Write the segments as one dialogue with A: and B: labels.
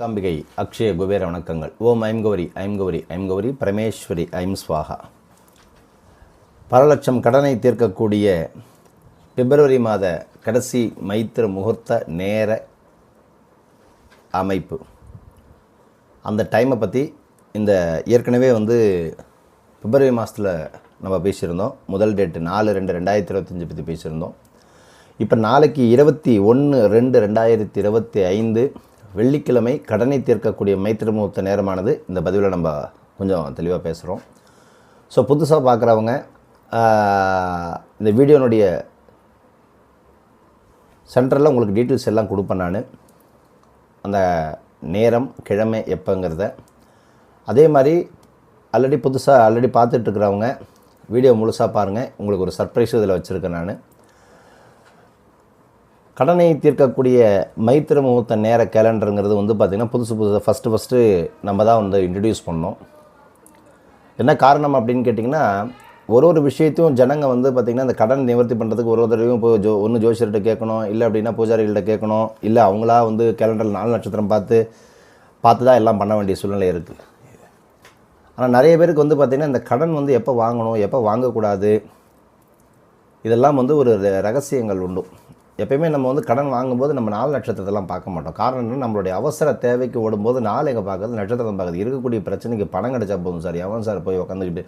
A: காம்பிகை அக்ஷய குபேர வணக்கங்கள். ஓம் ஐம் கௌரி ஐம் கௌரி ஐம் கௌரி பரமேஸ்வரி ஐம் ஸ்வாகா பல லட்சம் கடனை தீர்க்கக்கூடிய பிப்ரவரி மாத கடைசி மைத்திர முகூர்த்த நேர அமைப்பு. அந்த டைமை பற்றி இந்த ஏற்கனவே வந்து பிப்ரவரி மாதத்தில் நம்ம பேசியிருந்தோம். முதல் டேட்டு நாலு ரெண்டு ரெண்டாயிரத்தி இருபத்தஞ்சி பற்றி பேசியிருந்தோம். இப்போ நாளைக்கு இருபத்தி ஒன்று ரெண்டு ரெண்டாயிரத்தி இருபத்தி ஐந்து வெள்ளிக்கிழமை கடனை தீர்க்கக்கூடிய மைத்திரி முகூர்த்த நேரமானது. இந்த பதிவில் நம்ம கொஞ்சம் தெளிவாக பேசுகிறோம் ஸோ புதுசாக பார்க்குறவங்க இந்த வீடியோனுடைய சென்டரில் உங்களுக்கு டீட்டெயில்ஸ் எல்லாம் கொடுப்பேன் நான். அந்த நேரம் கிழமை எப்போங்கிறத. அதே மாதிரி ஆல்ரெடி புதுசாக ஆல்ரெடி பார்த்துட்ருக்குறவங்க வீடியோ முழுசாக பாருங்கள் உங்களுக்கு ஒரு சர்ப்ரைஸ் இதில் வச்சுருக்கேன் நான். கடனை தீர்க்கக்கூடிய மைத்திர முகூர்த்த நேர கேலண்டருங்கிறது வந்து பார்த்திங்கன்னா புதுசு புதுசாக ஃபஸ்ட்டு ஃபஸ்ட்டு நம்ம தான் வந்து இன்ட்ரடியூஸ் பண்ணோம். என்ன காரணம் அப்படின்னு கேட்டிங்கன்னா ஒரு ஒரு விஷயத்தையும் ஜனங்க வந்து பார்த்திங்கன்னா அந்த கடன் நிவர்த்தி பண்ணுறதுக்கு ஒரு ஒரு தடவையும் இப்போ ஜோ ஒன்று ஜோசியர்கிட்ட கேட்கணும் இல்லை அப்படின்னா பூஜாரிகள்கிட்ட கேட்கணும் இல்லை அவங்களா வந்து கேலண்டரில் நாலு நட்சத்திரம் பார்த்து பார்த்து தான் எல்லாம் பண்ண வேண்டிய சூழ்நிலை இருக்குது ஆனால் நிறைய பேருக்கு வந்து பார்த்திங்கன்னா இந்த கடன் வந்து எப்போ வாங்கணும் எப்போ வாங்கக்கூடாது இதெல்லாம் வந்து ஒரு ர- ரகசியங்கள் உண்டு. எப்பயுமே நம்ம வந்து கடன் வாங்கும்போது நம்ம நாலு நட்சத்திரத்தெல்லாம் பார்க்க மாட்டோம். காரணம் என்ன நம்மளுடைய அவசர தேவைக்கு ஓடும்போது நாலு எங்கே பார்க்குறது நட்சத்திரம் பார்க்குறது. இருக்கக்கூடிய பிரச்சனைக்கு பணம் கிடைச்சா போதும் சார். எவன் சார் போய் உட்காந்துக்கிட்டு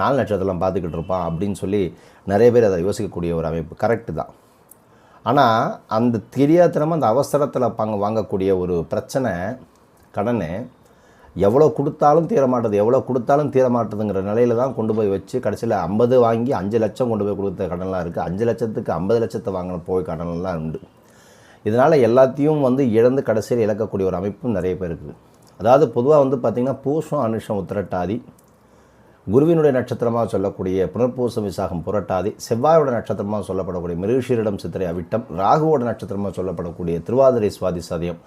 A: நாலு நட்சத்திரம் பார்த்துக்கிட்டு இருப்பான் அப்படின்னு சொல்லி நிறைய பேர் அதை யோசிக்கக்கூடிய ஒரு அமைப்பு. கரெக்டு தான். ஆனால் அந்த தெரியாதனமாக அந்த அவசரத்தில் பங்கு வாங்கக்கூடிய ஒரு பிரச்சனை கடனை எவ்வளோ கொடுத்தாலும் தீரமாட்டது எவ்வளோ கொடுத்தாலும் தீரமாட்டதுங்கிற நிலையில தான் கொண்டு போய் வச்சு கடைசியில் ஐம்பது வாங்கி அஞ்சு லட்சம் கொண்டு போய் கொடுத்த கடன்லாம் இருக்குது அஞ்சு லட்சத்துக்கு ஐம்பது லட்சத்தை வாங்கின போய் கடன்லாம் உண்டு. இதனால் எல்லாத்தையும் வந்து இழந்து கடைசியில் இழக்கக்கூடிய ஒரு அமைப்பும் நிறைய பேர் இருக்குது. அதாவது பொதுவாக வந்து பார்த்திங்கன்னா பூசம் அனுஷம் உத்திரட்டாதி குருவினுடைய நட்சத்திரமாக சொல்லக்கூடிய புனர்பூசம் விசாகம் புரட்டாதி செவ்வாயோட நட்சத்திரமாக சொல்லப்படக்கூடிய மிருகஷீரிடம் சித்திரை அவிட்டம் ராகுவோட நட்சத்திரமாக சொல்லப்படக்கூடிய திருவாதிரை சுவாதி சதயம்.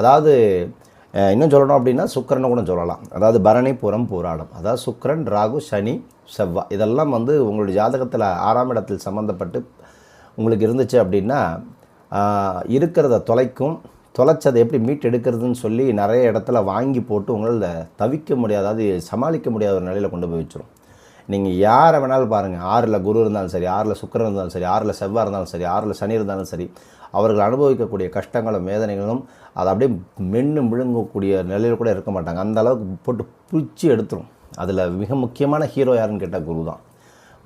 A: அதாவது இன்னும் சொல்லணும் அப்படின்னா சுக்கிரனை கூட சொல்லலாம். அதாவது பரணி புறம் பூராடம். அதாவது சுக்கரன் ராகு சனி செவ்வாய் இதெல்லாம் வந்து உங்களுடைய ஜாதகத்தில் ஆறாம் இடத்தில் சம்மந்தப்பட்டு உங்களுக்கு இருந்துச்சு அப்படின்னா இருக்கிறத தொலைக்கும் தொலைச்சதை எப்படி மீட் எடுக்கிறதுன்னு சொல்லி நிறைய இடத்துல வாங்கி போட்டு உங்களால் தவிக்க முடியாத அதாவது சமாளிக்க முடியாத ஒரு நிலையில் கொண்டு போய் வச்சிடும் நீங்கள் யாரை வேணாலும் பாருங்கள் ஆறில் குரு இருந்தாலும் சரி ஆறில் சுக்கரன் இருந்தாலும் சரி ஆறில் செவ்வாய் இருந்தாலும் சரி ஆறில் சனி இருந்தாலும் சரி அவர்கள் அனுபவிக்கக்கூடிய கஷ்டங்களும் வேதனைகளும் அதை அப்படியே மென்று விழுங்கக்கூடிய நிலையில் கூட இருக்க மாட்டாங்க. அந்த அளவுக்கு போட்டு பிடிச்சி எடுத்துரும். அதில் மிக முக்கியமான ஹீரோ யாருன்னு கேட்டால் குரு தான்.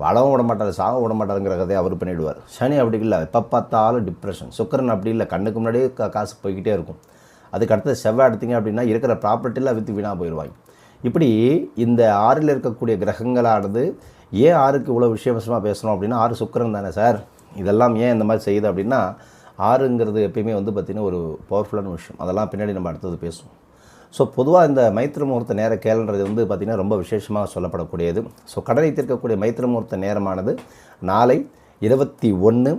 A: வளவும் விட மாட்டார் சாக விட மாட்டாருங்கிற கதையை அவர் பண்ணிவிடுவார் சனி அப்படி இல்லை எப்போ பார்த்தாலும் டிப்ரெஷன் சுக்கரன் அப்படி இல்லை கண்ணுக்கு முன்னாடியே காசு போய்கிட்டே இருக்கும். அதுக்கு அடுத்து செவ்வாய் எடுத்தீங்க அப்படின்னா இருக்கிற ப்ராப்பர்ட்டிலாம் விற்று வீணாக போயிடுவாங்க இப்படி இந்த ஆறில் இருக்கக்கூடிய கிரகங்களானது ஏன் ஆறுக்கு இவ்வளோ விசேஷமாக பேசணும் அப்படின்னா ஆறு சுக்கிரன் தானே சார். இதெல்லாம் ஏன் இந்த மாதிரி செய்யுது அப்படின்னா ஆறுங்கிறது எப்பயுமே வந்து பார்த்திங்கன்னா ஒரு பவர்ஃபுல்லான விஷயம். அதெல்லாம் பின்னாடி நம்ம அடுத்தது பேசுவோம். ஸோ பொதுவாக இந்த மைத்திர முகூர்த்த நேர கேளுன்றது வந்து பார்த்திங்கன்னா ரொம்ப விசேஷமாக சொல்லப்படக்கூடியது. ஸோ கடனை தீர்க்கக்கூடிய மைத்திர முகூர்த்த நேரமானது நாளை இருபத்தி ஒன்று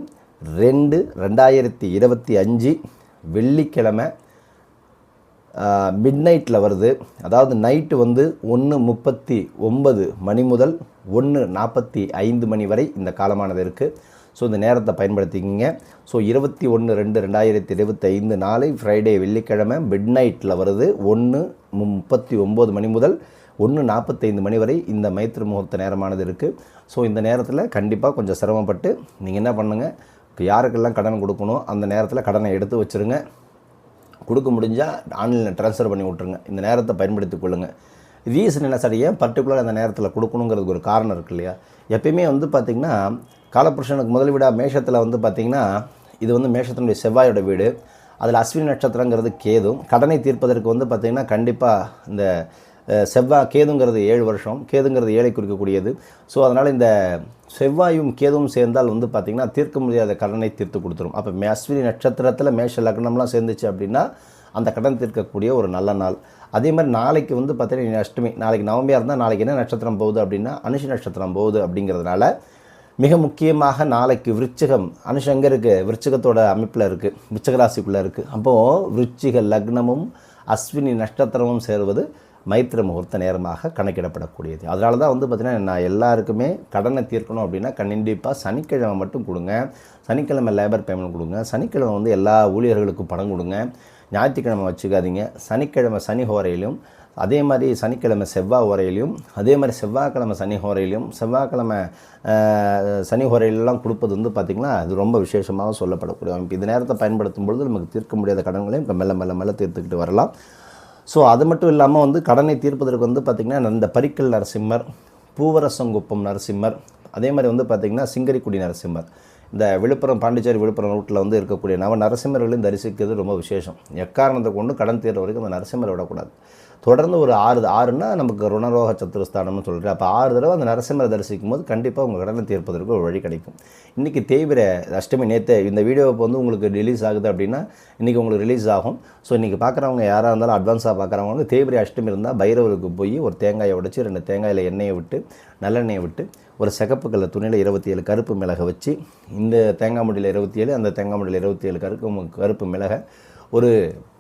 A: ரெண்டு ரெண்டாயிரத்தி இருபத்தி அஞ்சு வெள்ளிக்கிழமை மிட் நைட்டில் வருது. அதாவது நைட்டு வந்து ஒன்று முப்பத்தி ஒன்பது மணி முதல் ஒன்று நாற்பத்தி ஐந்து மணி வரை இந்த காலமானது இருக்குது ஸோ இந்த நேரத்தை பயன்படுத்திக்கிங்க. ஸோ இருபத்தி ஒன்று ரெண்டு ரெண்டாயிரத்தி இருபத்தைந்து நாளை ஃப்ரைடே வெள்ளிக்கிழமை மிட் நைட்டில் வருது. ஒன்று முப்பத்தி ஒம்பது மணி முதல் ஒன்று நாற்பத்தைந்து மணி வரை இந்த மைத்திர முகூர்த்த நேரமானது இருக்குது ஸோ இந்த நேரத்தில் கண்டிப்பாக கொஞ்சம் சிரமப்பட்டு நீங்கள் என்ன பண்ணுங்கள் யாருக்கெல்லாம் கடன் கொடுக்கணும் அந்த நேரத்தில் கடனை எடுத்து வச்சுருங்க. கொடுக்க முடிஞ்சால் ஆன்லைனில் ட்ரான்ஸ்ஃபர் பண்ணி விட்ருங்க இந்த நேரத்தை பயன்படுத்தி கொள்ளுங்கள் ரீசன் என்ன சார் ஏன் பர்டிகுலர் அந்த நேரத்தில் கொடுக்கணுங்கிறதுக்கு ஒரு காரணம் இருக்கு இல்லையா? எப்பயுமே வந்து பார்த்திங்கன்னா காலபுருஷனுக்கு முதல் வீடாக மேஷத்தில் வந்து பார்த்திங்கன்னா இது வந்து மேஷத்தினுடைய செவ்வாயோட வீடு. அதில் அஸ்வினி நட்சத்திரங்கிறது கேதும் கடனை தீர்ப்பதற்கு வந்து பார்த்திங்கன்னா கண்டிப்பாக இந்த செவ்வாய் கேதுங்கிறது ஏழு வருஷம். கேதுங்கிறது ஏழை குறிக்கக்கூடியது. ஸோ அதனால் இந்த செவ்வாயும் கேதுவும் சேர்ந்தால் வந்து பார்த்திங்கன்னா தீர்க்க முடியாத கடனை தீர்த்து கொடுத்துரும். அப்போ மேஸ்வினி நட்சத்திரத்தில் மேஷ லக்னம்லாம் சேர்ந்துச்சு அப்படின்னா அந்த கடன் தீர்க்கக்கூடிய ஒரு நல்ல நாள். அதே மாதிரி நாளைக்கு வந்து பார்த்தீங்கன்னா அஷ்டமி நாளைக்கு நவம்பியாக இருந்தால் நாளைக்கு என்ன நட்சத்திரம் போகுது அப்படின்னா அனுஷ நட்சத்திரம் போகுது அப்படிங்கிறதுனால மிக முக்கியமாக நாளைக்கு விருச்சிகம் அனுஷங்க இருக்குது விருச்சிகத்தோட அமைப்பில் இருக்குது விருச்சிக ராசிக்குள்ளே இருக்குது அப்போது விருச்சிக லக்னமும் அஸ்வினி நட்சத்திரமும் சேருவது மைத்திர முகூர்த்த நேரமாக கணக்கிடப்படக்கூடியது. அதனால தான் வந்து பார்த்திங்கன்னா நான் எல்லாருக்குமே கடனை தீர்க்கணும் அப்படின்னா கண்டிப்பாக சனிக்கிழமை மட்டும் கொடுங்க. சனிக்கிழமை லேபர் பேமெண்ட் கொடுங்க. சனிக்கிழமை வந்து எல்லா ஊழியர்களுக்கும் பணம் கொடுங்க. ஞாயிற்றுக்கிழமை வச்சுக்காதீங்க. சனிக்கிழமை சனி ஹோரையிலும் அதே மாதிரி சனிக்கிழமை செவ்வாய் உரையிலையும் அதே மாதிரி செவ்வாய்க்கிழமை சனி ஹோரையிலையும் செவ்வாய்க்கிழமை சனி ஹோரையிலெலாம் கொடுப்பது வந்து பார்த்திங்கன்னா அது ரொம்ப விசேஷமாக சொல்லப்படக்கூடிய அமைப்பு. இந்த நேரத்தை பயன்படுத்தும் பொழுது நமக்கு தீர்க்க முடியாத கடன்களையும் இப்போ மெல்ல மெல்ல மெல்ல தீர்த்துக்கிட்டு வரலாம். ஸோ அது மட்டும் இல்லாமல் வந்து கடனை தீர்ப்பதற்கு வந்து பார்த்திங்கன்னா இந்த பரிக்கல் நரசிம்மர் பூவரசங்குப்பம் நரசிம்மர் அதே மாதிரி வந்து பார்த்திங்கன்னா சிங்கரிக்குடி நரசிம்மர். இந்த விழுப்புரம் பாண்டிச்சேரி விழுப்புரம் ரூட்டில் வந்து இருக்கக்கூடிய நவ நரசிம்மர்களையும் தரிசிக்கிறது ரொம்ப விசேஷம். எக்காரணத்தை கொண்டு கடன் தீர்ற வரைக்கும் அந்த நரசிம்மரை விடக்கூடாது. தொடர்ந்து ஒரு ஆறு ஆறுனா நமக்கு ருணரோக சத்துருஸ்தானம்னு சொல்கிறேன் அப்போ ஆறு தடவை அந்த நரசிம்மரை தரிசிக்கும் போது கண்டிப்பாக உங்கள் கடனை தீர்ப்பதற்கு ஒரு வழி கிடைக்கும். இன்றைக்கி தேய்பிர அஷ்டமி நேற்று இந்த வீடியோ இப்போ வந்து உங்களுக்கு ரிலீஸ் ஆகுது அப்படின்னா இன்றைக்கி உங்களுக்கு ரிலீஸ் ஆகும். ஸோ இன்றைக்கி பார்க்குறவங்க யாராக இருந்தாலும் அட்வான்ஸாக பார்க்குறவங்க வந்து தேய்பிரை அஷ்டமி இருந்தால் பைரவருக்கு போய் ஒரு தேங்காயை உடைச்சி ரெண்டு தேங்காயில் எண்ணெயை விட்டு நல்லெண்ணெயை விட்டு ஒரு சிகப்பு கலர் துணியில் இருபத்தி ஏழு கருப்பு மிளகை வச்சு இந்த தேங்காய் முடியில் இருபத்தி ஏழு அந்த தேங்காய் முடியில் இருபத்தி ஏழு கருப்பு கருப்பு மிளகை ஒரு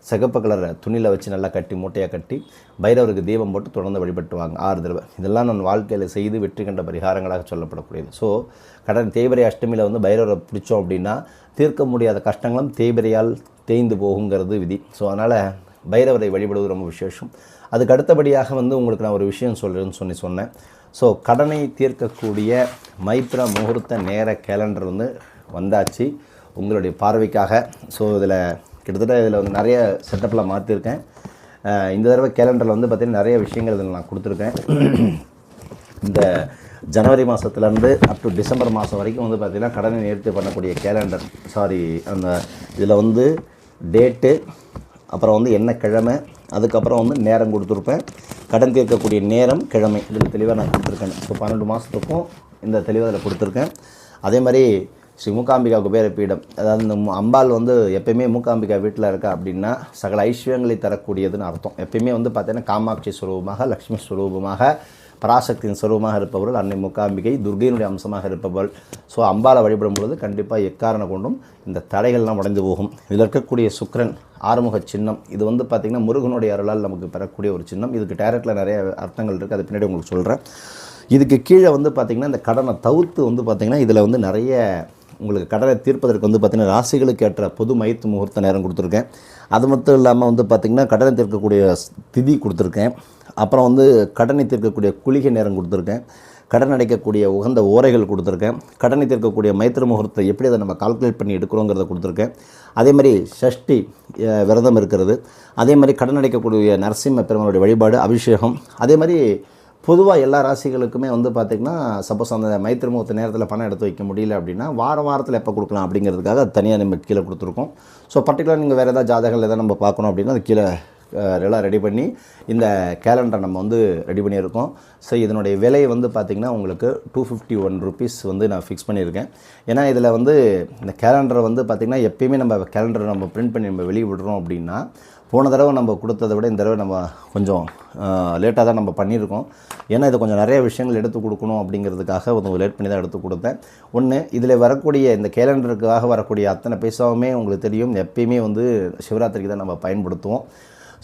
A: சிகப்பு கலர் துணியில் வச்சு நல்லா கட்டி மூட்டையாக கட்டி பைரவருக்கு தீபம் போட்டு தொடர்ந்து வழிபட்டுவாங்க. ஆறு தடவை. இதெல்லாம் நான் வாழ்க்கையில் செய்து வெற்றி கண்ட பரிகாரங்களாக சொல்லப்படக்கூடியது. ஸோ கடன் தேய்பிரை அஷ்டமியில் வந்து பைரவரை பிடிச்சோம் அப்படின்னா தீர்க்க முடியாத கஷ்டங்களும் தேய்பிரையால் தேய்ந்து போகுங்கிறது விதி. ஸோ அதனால் பைரவரை வழிபடுவது ரொம்ப விசேஷம். அதுக்கு அடுத்தபடியாக வந்து உங்களுக்கு நான் ஒரு விஷயம் சொல்கிறேன்னு சொல்லி சொன்னேன். ஸோ கடனை தீர்க்கக்கூடிய மைத்ர முகூர்த்த நேர கேலண்டர் வந்து வந்தாச்சு. உங்களுடைய பார்வைக்காக. ஸோ இதில் கிட்டத்தட்ட இதில் வந்து நிறைய செட்டப்பில் மாற்றிருக்கேன் இந்த தடவை கேலண்டரில் வந்து பார்த்திங்கன்னா நிறைய விஷயங்கள் இதில் நான் கொடுத்துருக்கேன். இந்த ஜனவரி மாதத்துலேருந்து அப் டு டிசம்பர் மாதம் வரைக்கும் வந்து பார்த்திங்கன்னா கடனை நிறுத்தி பண்ணக்கூடிய கேலண்டர் சாரி அந்த இதில் வந்து டேட்டு அப்புறம் வந்து என்ன கிழமை அதுக்கப்புறம் வந்து நேரம் கொடுத்துருப்பேன். கடன் தீர்க்கக்கூடிய நேரம் கிழமை. இதில் தெளிவாக நான் கொடுத்துருக்கேன். ஸோ பன்னெண்டு மாதத்துக்கும் இந்த தெளிவாக இதில் கொடுத்துருக்கேன். அதே மாதிரி ஸ்ரீ மூகாம்பிகா குபேர பீடம் அதாவது இந்த அம்பாள் வந்து எப்பயுமே மூகாம்பிகா வீட்டில் இருக்கா அப்படின்னா சகல ஐஸ்வர்யங்களை தரக்கூடியதுன்னு அர்த்தம். எப்பயுமே வந்து பார்த்தீங்கன்னா காமாட்சி ஸ்வரூபமாக லக்ஷ்மி ஸ்வரூபமாக பராசக்தியின் ஸ்வரூபமாக இருப்பவர்கள் அன்னை மூகாம்பிகை துர்கையினுடைய அம்சமாக இருப்பவள் ஸோ அம்பாளை வழிபடும் பொழுது கண்டிப்பாக எக்காரணம் கொண்டும் இந்த தடைகள்லாம் உடைந்து போகும். இதில் இருக்கக்கூடிய சுக்ரன் ஆறுமுக சின்னம் இது வந்து பார்த்திங்கன்னா முருகனுடைய அருளால் நமக்கு பெறக்கூடிய ஒரு சின்னம். இதுக்கு டேரக்டில் நிறைய அர்த்தங்கள் இருக்குது அது பின்னாடி உங்களுக்கு சொல்கிறேன் இதுக்கு கீழே வந்து பார்த்திங்கன்னா இந்த கடனை தவிர்த்து வந்து பார்த்திங்கன்னா இதில் வந்து நிறைய உங்களுக்கு கடனை தீர்ப்பதற்கு வந்து பார்த்திங்கன்னா ராசிகளுக்கு ஏற்ற பொது மைத்து முகூர்த்த நேரம் கொடுத்துருக்கேன். அது மட்டும் இல்லாமல் வந்து பார்த்திங்கன்னா கடனை தீர்க்கக்கூடிய திதி கொடுத்துருக்கேன். அப்புறம் வந்து கடனை தீர்க்கக்கூடிய குளிகை நேரம் கொடுத்துருக்கேன். கடன் அடைக்கக்கூடிய உகந்த ஓரைகள் கொடுத்துருக்கேன். கடனை தீர்க்கக்கூடிய மைத்திர முகூர்த்தத்தை எப்படி அதை நம்ம கால்குலேட் பண்ணி எடுக்கிறோங்கிறத கொடுத்துருக்கேன். அதே மாதிரி ஷஷ்டி விரதம் இருக்கிறது. அதே மாதிரி கடன் அடைக்கக்கூடிய நரசிம்ம பெருமானுடைய வழிபாடு அபிஷேகம். அதே மாதிரி பொதுவாக எல்லா ராசிகளுக்குமே வந்து பார்த்திங்கன்னா சப்போஸ் அந்த மைத்திர முகூர்த்த நேரத்தில் பணம் எடுத்து வைக்க முடியல அப்படின்னா வார வாரத்தில் எப்போ கொடுக்கலாம் அப்படிங்கிறதுக்காக அது தனியாக நம்ம கீழே கொடுத்துருக்கோம். ஸோ பர்டிகுலர் நீங்கள் வேறு ஏதாவது ஜாதகங்கள் எதாவது நம்ம பார்க்கணும் அப்படின்னா அது கீழே எல்லாம் ரெடி பண்ணி இந்த கேலண்டர் நம்ம வந்து ரெடி பண்ணியிருக்கோம். ஸோ இதனுடைய விலை வந்து பார்த்திங்கன்னா உங்களுக்கு டூ ஃபிஃப்டி ஒன் ருபீஸ் வந்து நான் ஃபிக்ஸ் பண்ணியிருக்கேன். ஏன்னா இதில் வந்து இந்த கேலண்டரை வந்து பார்த்திங்கன்னா எப்பயுமே நம்ம கேலண்டரை நம்ம பிரிண்ட் பண்ணி நம்ம வெளியே விடுறோம் அப்படின்னா போன தடவை நம்ம கொடுத்ததை விட இந்த தடவை நம்ம கொஞ்சம் லேட்டாக தான் நம்ம பண்ணியிருக்கோம். ஏன்னா இது கொஞ்சம் நிறைய விஷயங்கள் எடுத்து கொடுக்கணும் அப்படிங்கிறதுக்காக கொஞ்சம் லேட் பண்ணி தான் எடுத்து கொடுத்தேன். ஒன்று இதில் வரக்கூடிய இந்த கேலண்டருக்காக வரக்கூடிய அத்தனை பைசாவுமே உங்களுக்கு தெரியும். எப்பயுமே வந்து சிவராத்திரிக்கு தான் நம்ம பயன்படுத்துவோம்.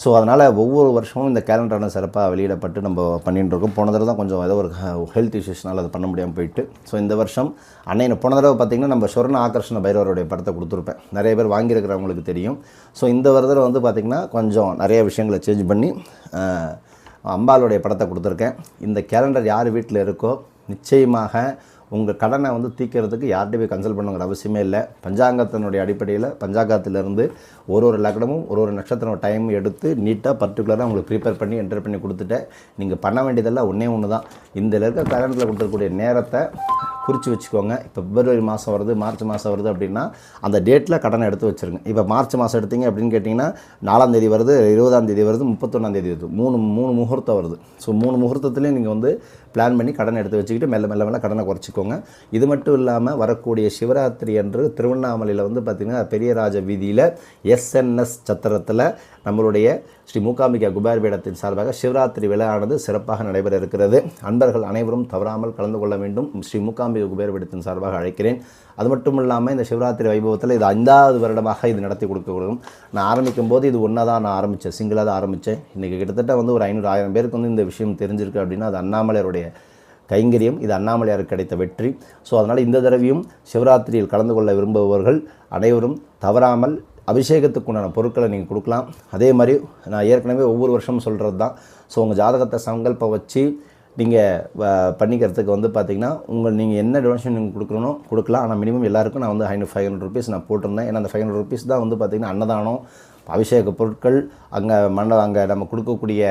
A: ஸோ அதனால் ஒவ்வொரு வருஷமும் இந்த கேலண்டரான சிறப்பாக வெளியிடப்பட்டு நம்ம பண்ணிகிட்டு இருக்கோம் போன தடவை தான் கொஞ்சம் ஏதோ ஒரு ஹெல்த் இஷ்யூஸ்னால் அதை பண்ண முடியாமல் போயிட்டு. ஸோ இந்த வருஷம் அன்னைக்கு போன தடவை பார்த்திங்கன்னா நம்ம சொர்ண ஆகர்ஷண பைரவருடைய படத்தை கொடுத்துருப்பேன். நிறைய பேர் வாங்கியிருக்கிறவங்களுக்கு தெரியும். ஸோ இந்த வருடம் வந்து பார்த்திங்கன்னா கொஞ்சம் நிறைய விஷயங்களை சேஞ்ச் பண்ணி அம்பாளுடைய படத்தை கொடுத்துருக்கேன். இந்த கேலண்டர் யார் வீட்டில் இருக்கோ நிச்சயமாக உங்கள் கடனை வந்து தீக்கிறதுக்கு யார்கிட்ட போய் கன்சல்ட் பண்ணுங்கிற அவசியமே இல்லை. பஞ்சாங்கத்தினுடைய அடிப்படையில் பஞ்சாங்கத்திலிருந்து ஒரு ஒரு லக்னமும் ஒரு ஒரு நட்சத்திரம் டைம் எடுத்து நீட்டாக பர்டிகுலராக உங்களுக்கு ப்ரிப்பேர் பண்ணி என்டர் பண்ணி கொடுத்துட்டேன். நீங்கள் பண்ண வேண்டியதெல்லாம் ஒன்றே ஒன்று தான் இந்த இருக்க கேலண்டரில் கொடுத்துருக்கக்கூடிய நேரத்தை குறித்து வச்சுக்கோங்க. இப்போ பிப்ரவரி மாதம் வருது மார்ச் மாதம் வருது அப்படின்னா அந்த டேட்டில் கடனை எடுத்து வச்சுருங்க. இப்போ மார்ச் மாதம் எடுத்தீங்க அப்படின்னு கேட்டிங்கன்னா நாலாம் தேதி வருது இருபதாம் தேதி வருது முப்பத்தொன்னாம் தேதி வருது. மூணு மூணு முகூர்த்தம் வருது. ஸோ மூணு முகூர்த்தத்துலேயும் நீங்கள் வந்து பிளான் பண்ணி கடன் எடுத்து வச்சுக்கிட்டு மெல்ல மெல்ல மெல்ல கடனை குறைச்சிக்கோங்க. இது மட்டும் இல்லாமல் வரக்கூடிய சிவராத்திரி அன்று திருவண்ணாமலையில் வந்து பார்த்திங்கன்னா பெரியராஜ வீதியில் எஸ்என்எஸ் சத்திரத்தில் நம்மளுடைய ஸ்ரீ மூகாம்பிகா குபேர் பீடத்தின் சார்பாக சிவராத்திரி விழாவானது சிறப்பாக நடைபெற இருக்கிறது. அன்பர்கள் அனைவரும் தவறாமல் கலந்து கொள்ள வேண்டும். ஸ்ரீ மூகாம்பிகா குபேர் பீடத்தின் சார்பாக அழைக்கிறேன். அது மட்டும் இல்லாமல் இந்த சிவராத்திரி வைபவத்தில் இது ஐந்தாவது வருடமாக இது நடத்தி கொடுக்கப்படும் நான் ஆரம்பிக்கும் போது இது ஒன்றா தான் நான் ஆரம்பித்தேன் சிங்கிளாக தான் ஆரம்பித்தேன் இன்றைக்கி கிட்டத்தட்ட வந்து ஒரு ஐநூறு ஆயிரம் பேருக்கு வந்து இந்த விஷயம் தெரிஞ்சிருக்கு அப்படின்னா அது அண்ணாமலையருடைய கைங்கரியம். இது அண்ணாமலையாருக்கு கிடைத்த வெற்றி. ஸோ அதனால் இந்த தடவையும் சிவராத்திரியில் கலந்து கொள்ள விரும்புபவர்கள் அனைவரும் தவறாமல் அபிஷேகத்துக்கு உண்டான பொருட்களை நீங்கள் கொடுக்கலாம். அதே மாதிரி நான் ஏற்கனவே ஒவ்வொரு வருஷமும் சொல்கிறது தான் ஸோ உங்கள் ஜாதகத்தை சங்கல்பம் வச்சு நீங்கள் பண்ணிக்கிறதுக்கு வந்து பார்த்தீங்கன்னா உங்கள் நீங்கள் என்ன டொனேஷன் நீங்கள் கொடுக்கணும் கொடுக்கலாம். ஆனால் மினிமம் எல்லாருக்கும் நான் வந்து ஹண்ட்ரட் ஃபைவ் ஹண்ட்ரட் ருபீஸ் நான் போட்டிருந்தேன். ஏன்னா அந்த ஃபைவ் ஹண்ட்ரட் ருபீஸ் தான் வந்து பார்த்திங்கன்னா அன்னதானம் அபிஷேக பொருட்கள் அங்கே மண்ட அங்கே நம்ம கொடுக்கக்கூடிய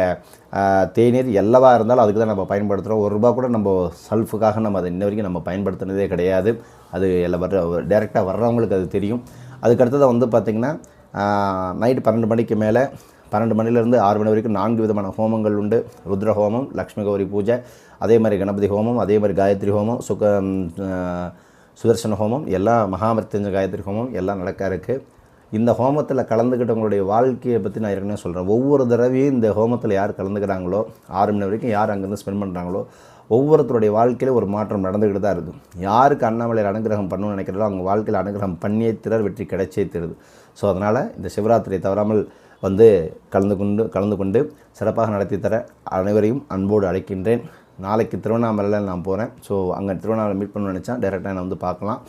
A: தேநீர் எல்லவா இருந்தாலும் அதுக்கு தான் நம்ம பயன்படுத்துகிறோம் ஒரு ரூபா கூட நம்ம செல்ஃபுக்காக நம்ம அதை இன்ன வரைக்கும் நம்ம பயன்படுத்துனதே கிடையாது. அது எல்லாம் வர்ற டேரெக்டாக வர்றவங்களுக்கு அது தெரியும். அதுக்கடுத்தது வந்து பார்த்திங்கன்னா நைட்டு பன்னெண்டு மணிக்கு மேலே பன்னெண்டு மணிலேருந்து ஆறு மணி வரைக்கும் நான்கு விதமான ஹோமங்கள் உண்டு. ருத்ர ஹோமம் லக்ஷ்மி கௌரி பூஜை அதே மாதிரி கணபதி ஹோமம் அதே மாதிரி காயத்ரி ஹோமம் சுக சுதர்சன ஹோமம் எல்லாம் மகாமர்த்தஞ்ச காயத்ரி ஹோமம் எல்லாம் நடக்க இருக்குது இந்த ஹோமத்தில் கலந்துக்கிட்டவங்களுடைய வாழ்க்கையை பற்றி நான் ஏற்கனவே சொல்கிறேன் ஒவ்வொரு தடவையும் இந்த ஹோமத்தில் யார் கலந்துக்கிறாங்களோ ஆறு மணி வரைக்கும் யார் அங்கேருந்து ஸ்பெண்ட் பண்ணுறாங்களோ ஒவ்வொருத்தருடைய வாழ்க்கையில் ஒரு மாற்றம் நடந்துக்கிட்டு தான் இருக்குது. யாருக்கு அண்ணாமலையார் அனுகிரகம் பண்ணணும்னு நினைக்கிறதோ அவங்க வாழ்க்கையில் அனுகிரகம் பண்ணியே திறர் வெற்றி கிடைச்சே தருது. ஸோ அதனால் இந்த சிவராத்திரியை தவறாமல் வந்து கலந்து கொண்டு கலந்து கொண்டு சிறப்பாக நடத்தி தர அனைவரையும் அன்போடு அழைக்கின்றேன். நாளைக்கு திருவண்ணாமலையில் நான் போகிறேன் ஸோ அங்கே திருவண்ணாமலை மீட் பண்ணணும்னு நினச்சா டேரெக்டாக என்னை வந்து பார்க்கலாம்.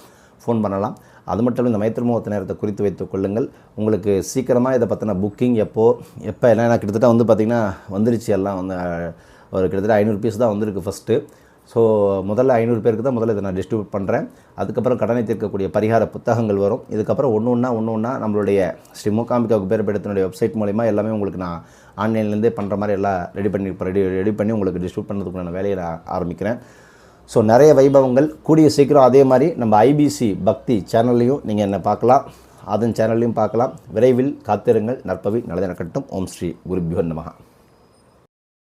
A: ஃபோன் பண்ணலாம். அது மட்டும் இல்லை இந்த மைத்திருமுகத்த நேரத்தை குறித்து வைத்துக் கொள்ளுங்கள். உங்களுக்கு சீக்கிரமாக இதை பற்றின புக்கிங் எப்போ எப்போ ஏன்னா கிட்டத்தட்ட வந்து பார்த்திங்கன்னா வந்துருச்சு எல்லாம் வந்து ஒரு கிட்டத்தட்ட ஐநூறு பீஸ் தான் வந்திருக்கு ஃபஸ்ட்டு ஸோ முதல்ல ஐநூறு பேருக்கு தான் முதல்ல இதை நான் டிஸ்ட்ரிபியூட் பண்ணுறேன் அதுக்கப்புறம் கடனை தீர்க்கக்கூடிய பரிகார புத்தகங்கள் வரும். இதுக்கப்புறம் ஒன்று ஒன்றா ஒன்று ஒன்றா நம்மளுடைய ஸ்ரீ பேர் குபேரபீடத்தினுடைய வெப்சைட் மூலிமா எல்லாமே உங்களுக்கு நான் ஆன்லைன்லேருந்தே பண்ணுற மாதிரி எல்லாம் ரெடி பண்ணி ரெடி ரெடி பண்ணி உங்களுக்கு டிஸ்ட்ரிபியூட் பண்ணுறதுக்குள்ள வேலையை நான் ஆரம்பிக்கிறேன். ஸோ நிறைய வைபவங்கள். கூடிய சீக்கிரம் அதே மாதிரி நம்ம ஐபிசி பக்தி சேனல்லையும் நீங்கள் என்னை பார்க்கலாம். அதன் சேனல்லையும் பார்க்கலாம். விரைவில் காத்திருங்கள். நற்பவி நல்லது நடக்கட்டும் ஓம் ஸ்ரீ குருபியோ நமகா